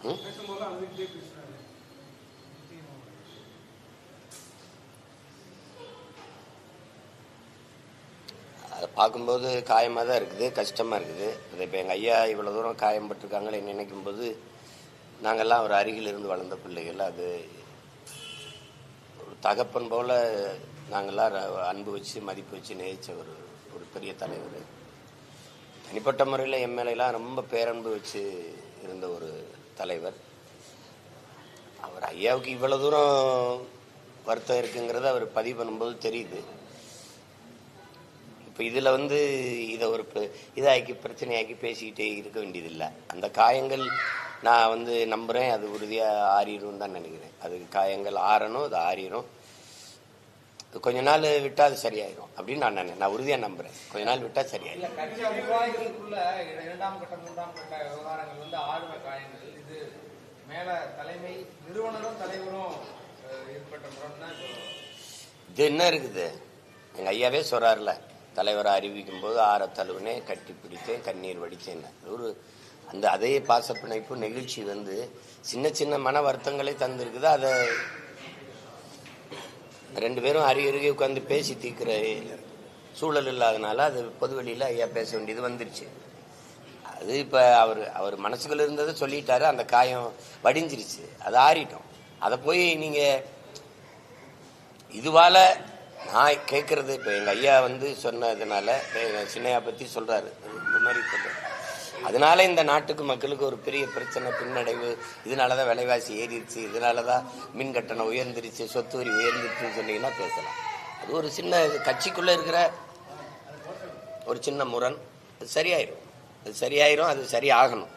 அதை பார்க்கும்போது காயமாக தான் இருக்குது கஷ்டமாக இருக்குது. அது இப்போ எங்கள் ஐயா இவ்வளோ தூரம் காயம்பட்டிருக்காங்களே நினைக்கும் போது நாங்கள்லாம் ஒரு அருகில் இருந்து வளர்ந்த பிள்ளைகள். அது ஒரு தகப்பன் போல் நாங்கள்லாம் அன்பு வச்சு மதிப்பு வச்சு நேசித்த ஒரு ஒரு பெரிய தலைவர். தனிப்பட்ட முறையில் என் மேலையெல்லாம் ரொம்ப பேரன்பு வச்சு இருந்த ஒரு தலைவர். அவர் ஐயாவுக்கு இவ்வளோ தூரம் வருத்தம் இருக்குங்கிறத அவர் பதிவு பண்ணும்போது தெரியுது. இப்போ இதில் வந்து இதை ஒரு இதாக்கி பிரச்சனையாக்கி பேசிக்கிட்டே இருக்க வேண்டியதில்லை. அந்த காயங்கள் நான் வந்து நம்புகிறேன் அது உறுதியாக ஆறிடும் தான் நினைக்கிறேன். அது காயங்கள் ஆறணும் அது ஆறிடும் கொஞ்ச நாள் விட்டால் அது சரியாயிடும் அப்படின்னு நான் நினை நான் உறுதியாக நம்புகிறேன் கொஞ்ச நாள் விட்டால் சரியாயிடும் மேல தலைமை நிறுவனரும் தலைவரும் ஏற்பட்ட இது என்ன இருக்குது? எங்கள் ஐயாவே சொல்கிறார்ல தலைவரை அறிவிக்கும் போது ஆற தழுவினே கட்டி பிடித்தேன் கண்ணீர் வடித்தேன் ஒரு அந்த அதே பாசப்பிணைப்பு நெகிழ்ச்சி வந்து சின்ன சின்ன மன வருத்தங்களே தந்திருக்குது. அதை ரெண்டு பேரும் அருகருகே அருகே உட்காந்து பேசி தீர்க்கிற சூழல் இல்லாதனால அது பொதுவெளியில் ஐயா பேச வேண்டியது வந்துருச்சு. அது இப்போ அவர் அவர் மனசுக்குள்ள இருந்ததை சொல்லிட்டாரு அந்த காயம் வடிஞ்சிருச்சு. அது ஆறிட்டோம். அதை போய் நீங்கள் இதுவால நான் கேட்கறது இப்போ எங்கள் ஐயா வந்து சொன்னதுனால சின்னையா பற்றி சொல்கிறாரு இந்த மாதிரி சொல்றாரு. அதனால இந்த நாட்டுக்கு மக்களுக்கு ஒரு பெரிய பிரச்சனை பின்னடைவு இதனால தான் விலைவாசி ஏறிடுச்சு இதனால தான் மின் கட்டணம் உயர்ந்துருச்சு சொத்து வரி உயர்ந்துருச்சுன்னு சொன்னீங்கன்னா பேசலாம். அது ஒரு சின்ன கட்சிக்குள்ளே இருக்கிற ஒரு சின்ன முரண். அது சரியாயிரும். அது சரியாயிரும் அது சரியாகணும்.